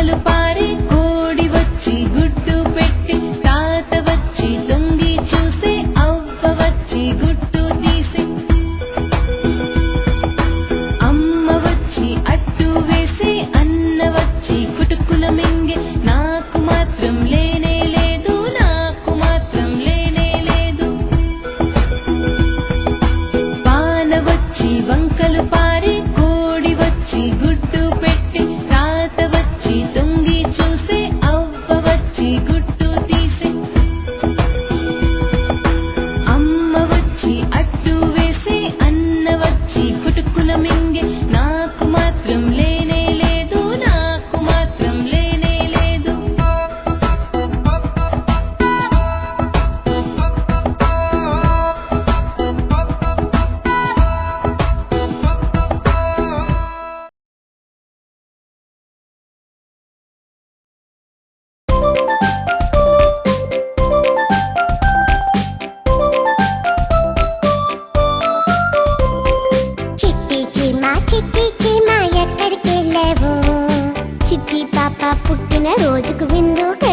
Guadalupe. മാത്രം ലേ పుట్టిన రోజుకు విందుక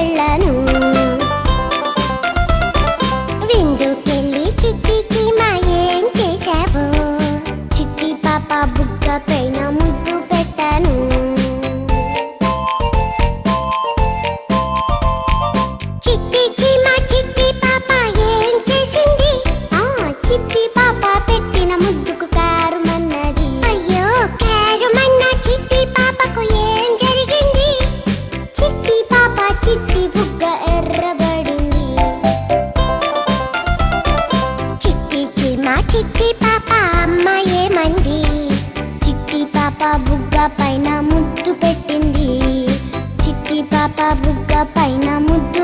చిట్టి పాప అమ్మ ఏమంది చిట్టి పాప బుగ్గ పైన ముద్దు పెట్టింది. చిట్టి పాప బుగ్గ పైన ముద్దు